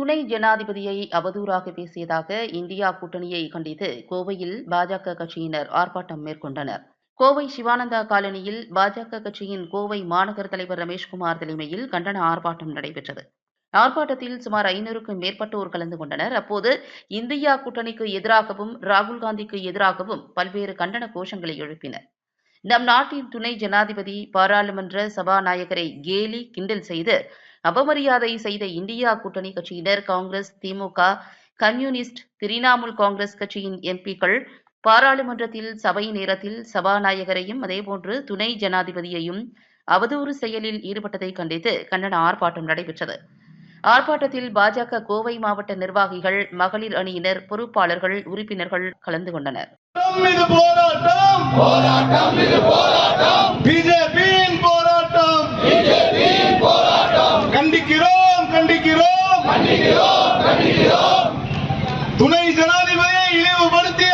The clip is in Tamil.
துணை ஜனாதிபதியை அவதூறாக பேசியதாக இந்தியா கூட்டணியை கண்டித்து கோவையில் பாஜக கட்சியினர் ஆர்ப்பாட்டம் மேற்கொண்டனர். கோவை சிவானந்தா காலனியில் பாஜக கட்சியின் கோவை மாநகர தலைவர் ரமேஷ்குமார் தலைமையில் கண்டன ஆர்ப்பாட்டம் நடைபெற்றது. ஆர்ப்பாட்டத்தில் சுமார் ஐநூறுக்கும் மேற்பட்டோர் கலந்து கொண்டனர். அப்போது இந்தியா கூட்டணிக்கு எதிராகவும் ராகுல் காந்திக்கு எதிராகவும் பல்வேறு கண்டன கோஷங்களை எழுப்பினர். நம் நாட்டின் துணை ஜனாதிபதி பாராளுமன்ற சபாநாயகரை கேலி கிண்டல் செய்து அவமரியாதை செய்த இந்தியா கூட்டணி கட்சியினர் காங்கிரஸ் திமுக கம்யூனிஸ்ட் திரிணாமுல் காங்கிரஸ் கட்சியின் எம்பிக்கள் பாராளுமன்றத்தில் சபை நேரத்தில் சபாநாயகரையும் அதேபோன்று துணை ஜனாதிபதியையும் அவதூறு செயலில் ஈடுபட்டதை கண்டித்து கண்டன ஆர்ப்பாட்டம் நடைபெற்றது. ஆர்ப்பாட்டத்தில் பாஜக கோவை மாவட்ட நிர்வாகிகள் மகளிர் அணியினர் பொறுப்பாளர்கள் உறுப்பினர்கள் கலந்து கொண்டனர். கண்டிக்கிறோம் கண்டிக்கிறோம்! துணை ஜனாதிபதியை இழிவுபடுத்திய